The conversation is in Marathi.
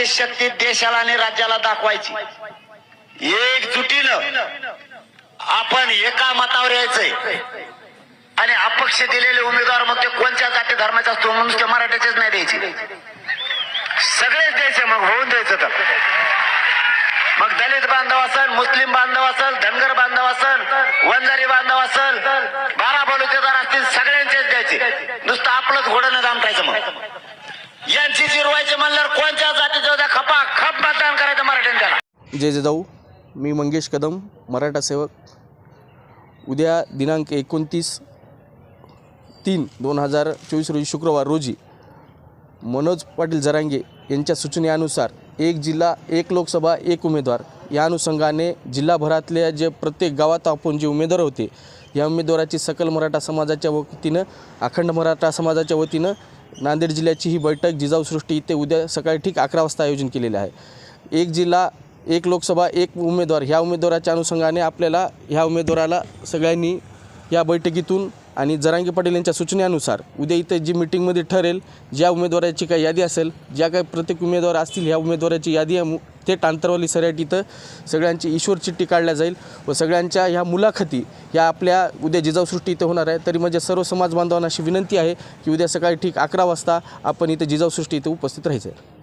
समाजाची शक्ती देशाला आणि राज्याला दाखवायची. एकजुटीनं आपण एका मतावर यायचंय. आणि अपक्ष दिलेले उमेदवार मग ते कोणत्या जाती धर्माचा असतो म्हणून ते मराठ्याचेच नाही द्यायचे. सगळेच द्यायचे मग होऊन द्यायचं तर. मग दलित बांधव असल मुस्लिम बांधव असल धनगर बांधव असल वंजारी बांधव असल बारा बलुतेदार असतील सगळ्यांचेच द्यायचे. नुसतं आपलंच घोडं न दामटायचं मग. यांची जिरवायचे म्हणल्यावर कोणत्या जाती जय जिजाऊ मी मंगेश कदम मराठा सेवक. उद्या दिनांक एकोणतीस तीन दोन हजार चोवीस रोजी शुक्रवार रोजी मनोज पाटील जरांगे यांच्या सूचनेनुसार एक जिल्हा एक लोकसभा एक उमेदवार या अनुषंगाने जिल्हाभरातल्या जे प्रत्येक गावात आपण जे उमेदवार होते या उमेदवाराची सकल मराठा समाजाच्या वतीनं अखंड मराठा समाजाच्या वतीनं नांदेड जिल्ह्याची ही बैठक जिजाऊ सृष्टी इथे उद्या सकाळी ठीक अकरा वाजता आयोजन केलेले आहे. एक जिल्हा एक लोकसभा एक उमेदवार ह्या उमेदवाराच्या अनुषंगाने आपल्याला ह्या उमेदवाराला सगळ्यांनी या बैठकीतून आणि जरांगी पाटील यांच्या सूचनेनुसार उद्या इथे जी मिटिंगमध्ये ठरेल ज्या उमेदवाराची काही यादी असेल ज्या काही प्रत्येक उमेदवार असतील ह्या उमेदवाराची यादी थेट आंतरवाली सराईट इथं सगळ्यांची ईश्वर चिठ्ठी काढल्या जाईल व सगळ्यांच्या ह्या मुलाखती ह्या आपल्या उद्या जिजाऊसृष्टी इथे होणार आहे. तरी म्हणजे सर्व समाज बांधवांना अशी विनंती आहे की उद्या सकाळी ठीक अकरा वाजता आपण इथे जिजाऊसृष्टी इथे उपस्थित राहायचं आहे.